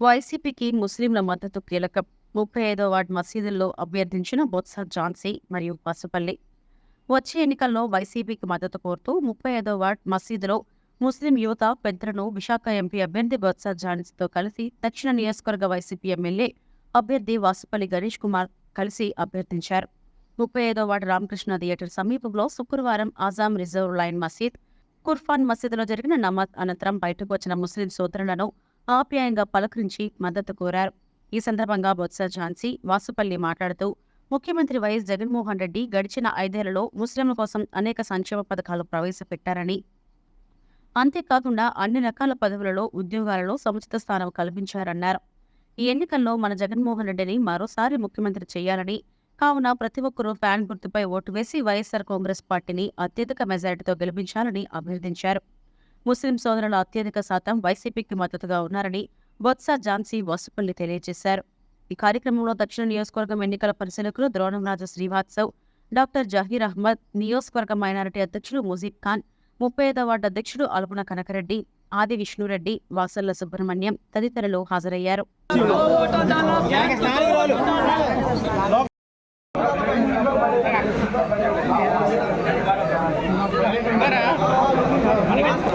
వైసీపీకి ముస్లింల మద్దతు కీలకం. ముప్పై ఐదో వార్డు మసీదుల్లో అభ్యర్థించిన బొత్స జాన్సీ మరియు పసుపల్లి. వచ్చే ఎన్నికల్లో వైసీపీకి మద్దతు కోరుతూ ముప్పై ఐదో వార్డ్ మసీదులో ముస్లిం యువత పెద్దలను విశాఖ ఎంపీ అభ్యర్థి బొత్స ఝాన్సీతో కలిసి దక్షిణ నియోజకవర్గ వైసీపీ ఎమ్మెల్యే అభ్యర్థి వాసుపల్లి గణేష్ కుమార్ కలిసి అభ్యర్థించారు. ముప్పై ఐదో వార్డు రామకృష్ణ థియేటర్ సమీపంలో శుక్రవారం ఆజాం రిజర్వ్ లైన్ మసీద్ కుర్ఫాన్ మసీదులో జరిగిన నమాజ్ అనంతరం బయటకు వచ్చిన ముస్లిం సోదరులను ఆప్యాయంగా పలకరించి మద్దతు కోరారు. ఈ సందర్భంగా బొత్స ఝాన్సీ వాసుపల్లి మాట్లాడుతూ ముఖ్యమంత్రి వైఎస్ జగన్మోహన్ రెడ్డి గడిచిన ఐదేళ్ళలో ముస్లింల కోసం అనేక సంక్షేమ పథకాలు ప్రవేశపెట్టారని. అంతేకాకుండా అన్ని రకాల పదవులలో ఉద్యోగాలలో సముచిత స్థానం కల్పించారన్నారు. ఈ ఎన్నికల్లో మన జగన్మోహన్ రెడ్డిని మరోసారి ముఖ్యమంత్రి చేయాలని కావున ప్రతి ఒక్కరూ ఫ్యాన్ గుర్తుపై ఓటు వేసి వైఎస్సార్ కాంగ్రెస్ పార్టీని అత్యధిక మెజారిటీతో గెలిపించాలని అభ్యర్థించారు. ముస్లిం సోదరుల అత్యధిక శాతం వైసీపీకి మద్దతుగా ఉన్నారని బొత్స ఝాన్సీ వసుపల్లి తెలియజేశారు. ఈ కార్యక్రమంలో దక్షిణ నియోజకవర్గం ఎన్నికల పరిశీలకులు ద్రోణంరాజు శ్రీవాత్సవ్ డాక్టర్ జహీర్ అహ్మద్ నియోజకవర్గ మైనారిటీ అధ్యక్షుడు ముజీబ్ ఖాన్ ముప్పై ఐదో వార్డు అధ్యక్షుడు అలుపున కనకరెడ్డి ఆది విష్ణురెడ్డి వాసల్ల సుబ్రహ్మణ్యం తదితరులు హాజరయ్యారు.